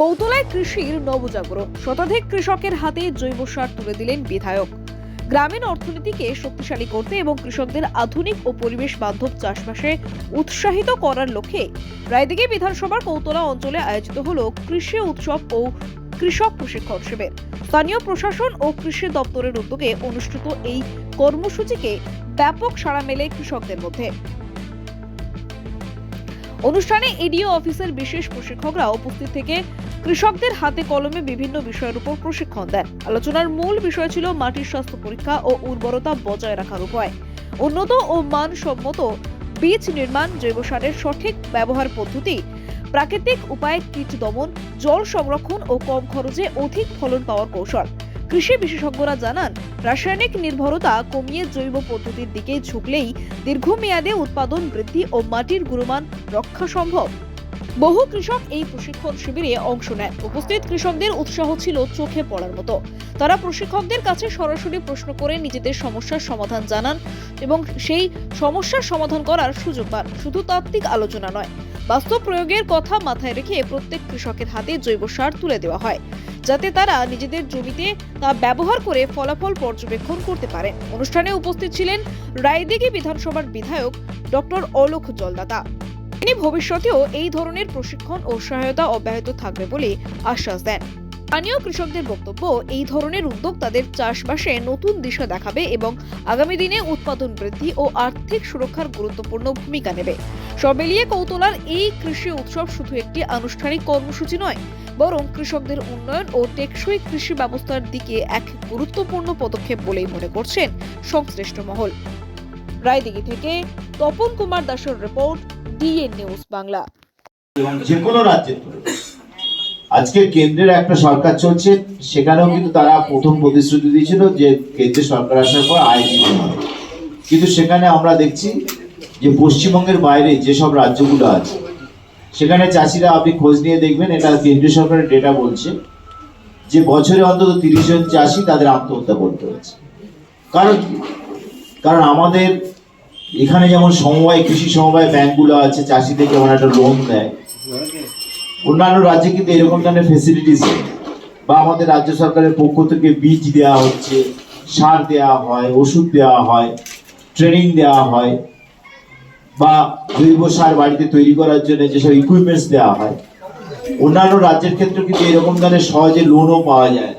কৌতলায় কৃষির নবজাগরণ। শতাধিক কৃষকের হাতে জৈব সার তুলে দিলেন বিধায়ক। গ্রামীণ অর্থনীতিকে শক্তিশালী করতে এবং কৃষকদের আধুনিক ও পরিবেশ বান্ধব চাষবাসে উৎসাহিত করার লক্ষ্যে রায়দিঘি বিধানসভার কৌতলা অঞ্চলে আয়োজিত হল কৃষি উৎসব ও কৃষক প্রশিক্ষণ শিবির। স্থানীয় প্রশাসন ও কৃষি দপ্তরের উদ্যোগে অনুষ্ঠিত এই কর্মসূচিকে ব্যাপক সাড়া মেলে কৃষকদের মধ্যে। অনুষ্ঠানে এডিও অফিসের বিশেষ প্রশিক্ষকরা উপস্থিত থেকে কৃষকদের হাতে কলমে বিভিন্ন বিষয়ের উপর প্রশিক্ষণ দেন। আলোচনার মূল বিষয় ছিল মাটির স্বাস্থ্য পরীক্ষা ও উর্বরতা বজায় রাখার উপায়। উন্নত ও মানসম্মত বীজ নির্মাণ, জৈব সারের সঠিক ব্যবহার পদ্ধতি, প্রাকৃতিক উপায়ে কীট দমন, জল সংরক্ষণ ও কম খরচে অধিক ফলন পাওয়ার কৌশল। কৃষি বিশেষজ্ঞরা জানান, রাসায়নিক নির্ভরতা কমিয়ে জৈব পদ্ধতির দিকে ঝুঁকলেই দীর্ঘমেয়াদে উৎপাদন বৃদ্ধি ও মাটির গুণমান রক্ষা সম্ভব। বহু কৃষক এই প্রশিক্ষণ শিবিরে অংশ নেন। উপস্থিত কৃষকদের উৎসাহ ছিল চোখে পড়ার মতো। তারা প্রশিক্ষকদের কাছে সরাসরি প্রশ্ন করে নিজেদের সমস্যার সমাধান জানান এবং সেই সমস্যার সমাধান করার সুযোগ পান। শুধু তাত্ত্বিক আলোচনা নয়, বাস্তব প্রয়োগের কথা মাথায় রেখে প্রত্যেক কৃষকের হাতে জৈব সার তুলে দেওয়া হয়, যাতে তারা নিজেদের জমিতে তা ব্যবহার করে ফলাফল পর্যবেক্ষণ করতে পারে অনুষ্ঠানে উপস্থিত ছিলেন রায়দিঘি বিধানসভার বিধায়ক ডক্টর অলোক জলদাতা। তিনি ভবিষ্যতেও এই ধরনের প্রশিক্ষণ ও সহায়তা অব্যাহত থাকবে বলে আশ্বাস দেন। স্থানীয় কৃষকদের বক্তব্য, এই ধরনের উদ্যোগ তাদের চাষবাসে নতুন দিশা দেখাবে এবং আগামী দিনে উৎপাদন বৃদ্ধি ও আর্থিক সুরক্ষার গুরুত্বপূর্ণ ভূমিকা নেবে। সব মিলিয়ে কৌতলার এই কৃষি উৎসব শুধু একটি আনুষ্ঠানিক কর্মসূচি নয়, বরং কৃষকদের উন্নয়ন ও টেকসই কৃষি ব্যবস্থার দিকে এক গুরুত্বপূর্ণ পদক্ষেপ বলেই মনে করছেন সংশ্লিষ্ট মহল। রায়দিঘি থেকে তপন কুমার দাসের রিপোর্ট ডিএন নিউজ বাংলা। যে কোনো তুলনায় আজকে কেন্দ্রের একটা সরকার চলছে, সেখানেও কিন্তু তারা প্রথম প্রতিশ্রুতি দিয়েছিল যে কেন্দ্রের সরকার আসার পর দ্বিগুণ হবে। কিন্তু সেখানে আমরা দেখছি যে পশ্চিমবঙ্গের বাইরে যেসব রাজ্যগুলো আছে, সেখানে চাষিরা আপনি খোঁজ নিয়ে দেখবেন, এটা কেন্দ্রীয় সরকারের ডেটা বলছে যে বছরে অন্তত তিরিশ জন চাষি তাদের আত্মহত্যা করতে হচ্ছে কারণ কারণ আমাদের এখানে যেমন সমবায়, কৃষি সমবায় ব্যাংকগুলো আছে চাষিদের যেমন একটা লোন দেয়। অন্যান্য রাজ্যে কিন্তু এরকম ধরনের ফেসিলিটিস নেই। বা আমাদের রাজ্য সরকারের পক্ষ থেকে বীজ দেওয়া হচ্ছে, সার দেওয়া হয়, ওষুধ দেওয়া হয় ট্রেনিং দেওয়া হয়, বা জৈব সার বাড়িতে তৈরি করার জন্য যেসব ইকুইপমেন্টস দেওয়া হয়। অন্যান্য রাজ্যের ক্ষেত্রে কিন্তু এরকম ধরনের সহজে লোনও পাওয়া যায়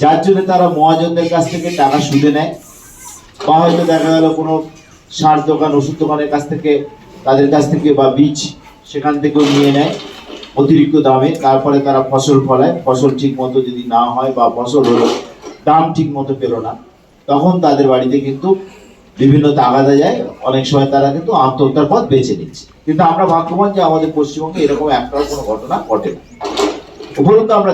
যার জন্য তারা মহাজনদের কাছ থেকে টাকা সুদে নেয়। বা হয়তো দেখা গেল কোনো সার দোকান, ওষুধ দোকানের কাছ থেকে, তাদের কাছ থেকে বা বীজ সেখান থেকেও নিয়ে নেয় অতিরিক্ত দামে। তারপরে তারা ফসল ফলায়। ফসল ঠিক মতো যদি না হয় বা ফসল হলো, দাম ঠিক মতো পেল না, তখন তাদের বাড়িতে কিন্তু বিভিন্ন তাগাদা যায়। অনেক সময় তারা কিন্তু আত্মহত্যার পথ বেছে নিচ্ছে। কিন্তু আমরা ভাগ্যবান যে আমাদের পশ্চিমবঙ্গে এরকম একটাও কোনো ঘটনা ঘটে না উপরন্তু আমরা